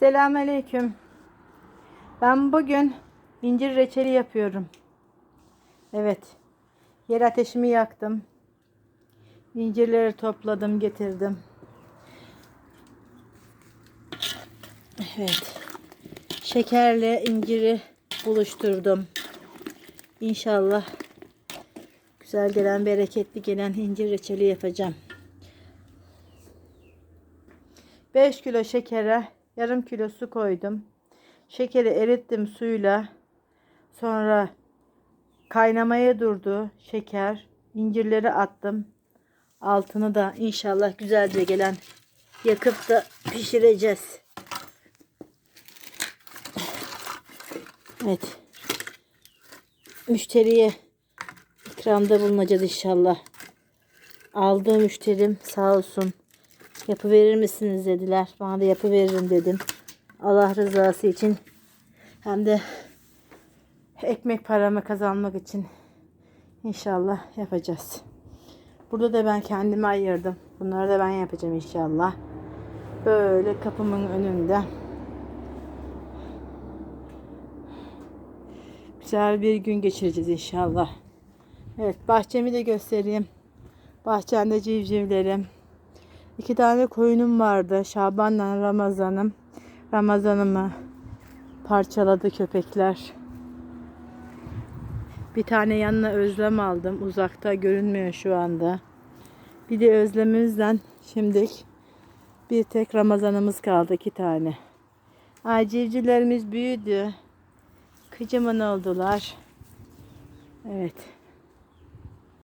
Selamünaleyküm. Ben bugün incir reçeli yapıyorum. Evet. Yer ateşimi yaktım. İncirleri topladım, getirdim. Evet. Şekerle inciri buluşturdum. İnşallah güzel gelen, bereketli gelen incir reçeli yapacağım. 5 kilo şekere yarım kilo su koydum. Şekeri erittim suyla. Sonra kaynamaya durdu şeker. İncirleri attım. Altını da inşallah güzelce gelen yakıp da pişireceğiz. Evet. Müşteriye ikramda bulunacağız inşallah. Aldığı müşterim sağ olsun. Yapıverir misiniz dediler. Bana da yapıveririm dedim. Allah rızası için hem de ekmek paramı kazanmak için inşallah yapacağız. Burada da ben kendime ayırdım. Bunları da ben yapacağım inşallah. Böyle kapımın önünde. Güzel bir gün geçireceğiz inşallah. Evet bahçemi de göstereyim. Bahçemde civcivlerim. İki tane koyunum vardı. Şaban'la Ramazan'ım. Ramazan'ımı parçaladı köpekler. Bir tane yanına özlem aldım. Uzakta görünmüyor şu anda. Bir de özlemimizden şimdilik bir tek Ramazan'ımız kaldı. iki tane. Ay civcivlerimiz büyüdü. Kıcımın oldular. Evet.